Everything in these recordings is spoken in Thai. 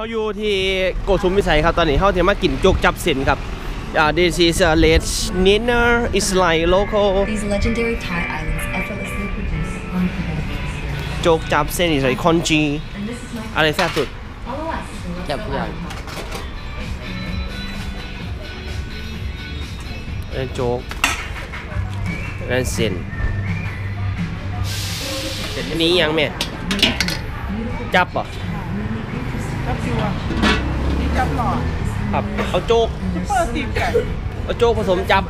เขาอยู่ที่โกสุมพิสัยครับตอนนี้เขาจะมากินโจกจับเสินครับอ่า this is a late dinner is like local These legendary Thai islands effortlessly produce unforgettable โจกจับเส้น is like คอนจี And this is my อะไรแซ่บสุด follow us. and let's Yep, go yeah. out. นั่นโจ๊กนั่นเส้นอันนี้ยังแม่จับเหรอจับจิวอะนี่จับหล่อครับเอาโจ๊กซุปเปอร์ตีมไก่เอาโจ๊กผสมจับ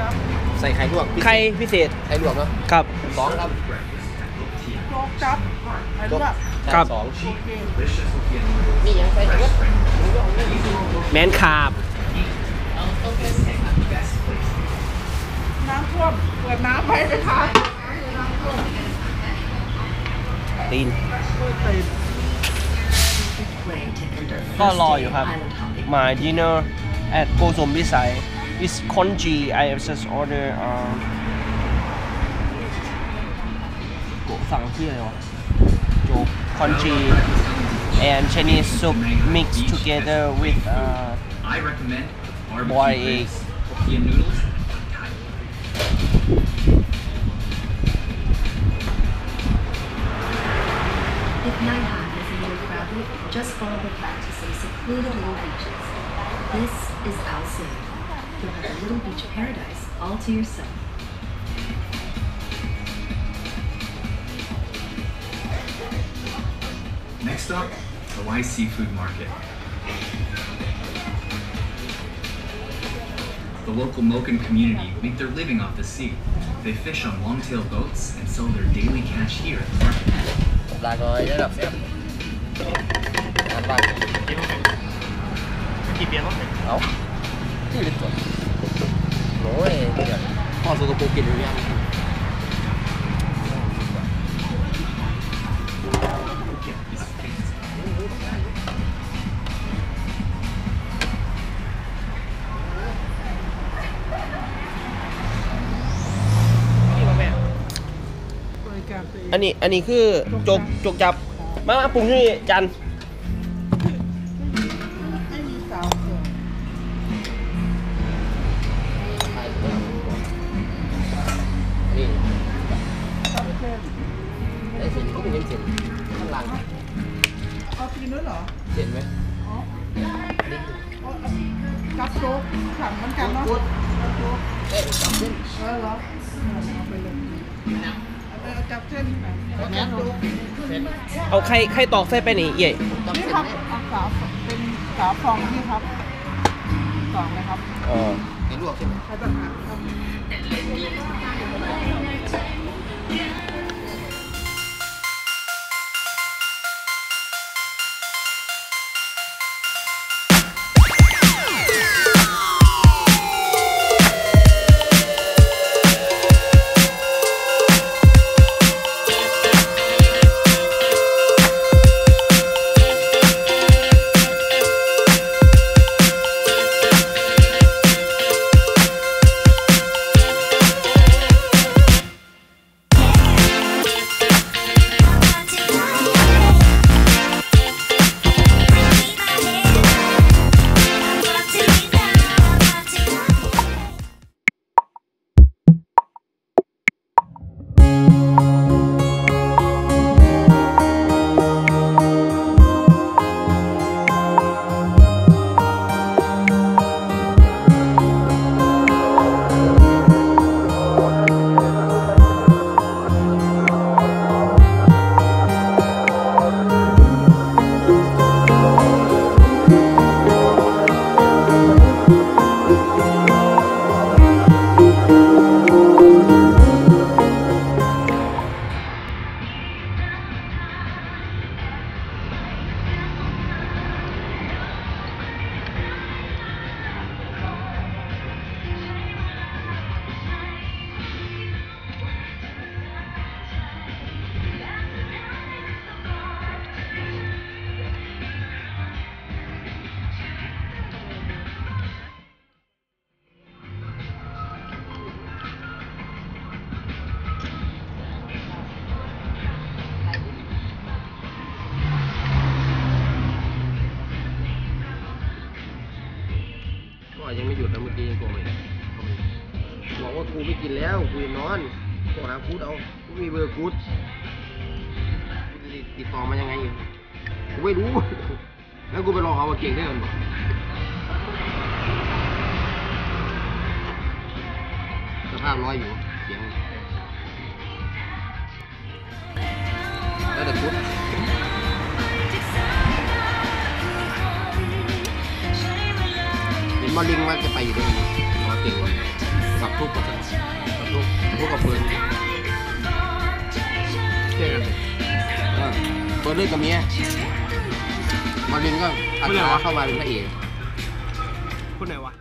จับใส่ไข่ลวกไข่พิเศษไข่ลวกเนาะครับสองครับโจ๊กจับไอ้ลูกอะครับสองโอเคนี่ยังใส่เยอะแมนคาบน้ำท่วมเปิดน้ำไปไปทานตีน ก็ first รอ day อยู่ of ครับ island hopping. my dinner at โกสมพิสัย is congee I have just order um โกสั่งที่อะไรวะโจ๊ก congee and Chinese soup mixed together with uh, I recommend Boiled barbecue egg. ribs, Hokkien noodles, and just follow the path to some secluded little beaches. This is Al Sud. You'll have a little beach paradise all to yourself. Next up, Hawaii Seafood Market. The local Moken community make their living off the sea. They fish on long-tail boats and sell their daily catch here at the market. ลาก่อยระดับแซ่บงานบ้านกี่เปียกต้องเอาที่เป็นตัวโอ้ยเดี๋ยวพ่อสุกโปรกินหรือยังนี่มาแม่บริการตัวเองอันนี้อันนี้คือจกจกจับ มามาปรุงที่นี่จันไม่มีสาวเกินไข่ลวกนี่จับเส้นไอ้สิ่งที่เป็นยังเส้นข้างหลังเอาตีนด้วยเหรอเห็นไหมอ๋อเอาเอาจับโจ๊กขังเหมือนกันเนาะจับโจ๊กเอ๊ะจับเส้นเออเหรอเอาไปเลยเอาเอาจับเส้นจับโจ๊ก เอาไข่ไข่ตอกใส่ไปนี่เอี่ยจับนี่เส้นครับเนี่ยเอาสาวเป็นสาวฟองนี่ครับสองเลยครับอ๋อไข่ลวกใช่ไหมใช้ต่างหากครับ ว่ากูไม่กินแล้วกูจะนอนโทรหากูดเอากูมีเบอร์กูดติดต่อมายังไงอยู่กูไม่รู้ แล้วกูไปลองเอามาเก่งได้กันบอกสภาพร้อยอยู่เสียงแล้วแต่กูดเห็นมาลิงว่าจะไปอยู่ด้วย ทุกข์กับกับทุกข์ทุกข์กับเฟิร์นเชื่อกันเออเฟิร์นเล่นกับเมียมาลินก็อาสาเข้ามาเป็นพระเอกคนไหนวะ